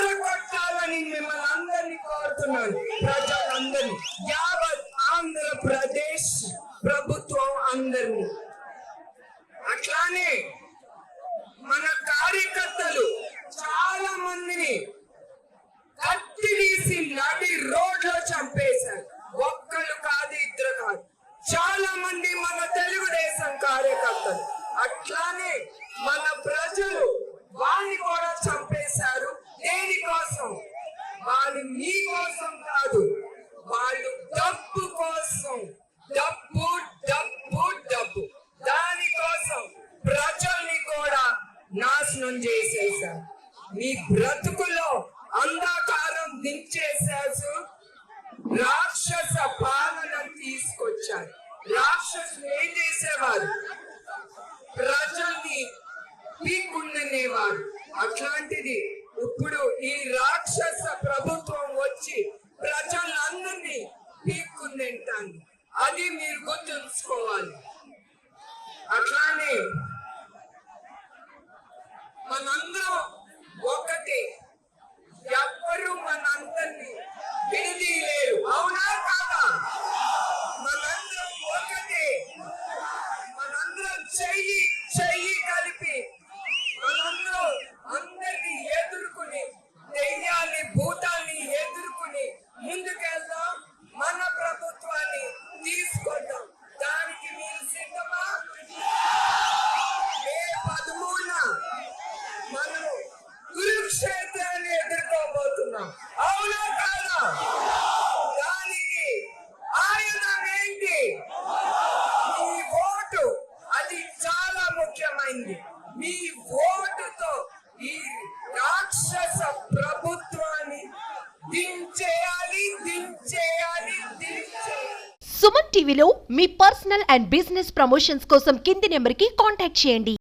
అరగొట్టాలని మిమ్మల్ని అందరినీ కోరుతున్నాను. ప్రజలందరినీ యావత్ ఆంధ్రప్రదేశ్ ప్రభుత్వం అందరినీ. అట్లానే మన కార్యకర్తలు చాలా మందిని కత్తి నడి రోడ్లో చంపేశారు. ఒక్కళ్ళు కాదు ఇద్దరు కాదు. చాలా మంది మన తెలుగుదేశం కార్యకర్తలు. అట్లానే ప్రజల్ని కూడా నాశనం చేసేశారు. మీ బ్రతుకులో అంధకారం దించేశారు. రాక్షస పాలన తీసుకొచ్చారు. రాక్షసులు ఏం చేసేవారు? ప్రజల్ని పీక్కుండనేవారు అట్లాంటిది ఇప్పుడు ఈ రాక్షస ప్రభుత్వం వచ్చి ప్రజలందరినీ పీక్కుందంటాను అది మీరు గుర్తుంచుకోవాలి. అట్లానే మీ ఓటుతో ఈ రాక్షస ప్రభుత్వాన్ని దించేయాలి దించేయాలి దించేయాలి. సుమన్ టీవీలో మీ పర్సనల్ అండ్ బిజినెస్ ప్రమోషన్స్ కోసం కింది నెంబర్కి కాంటాక్ట్ చేయండి.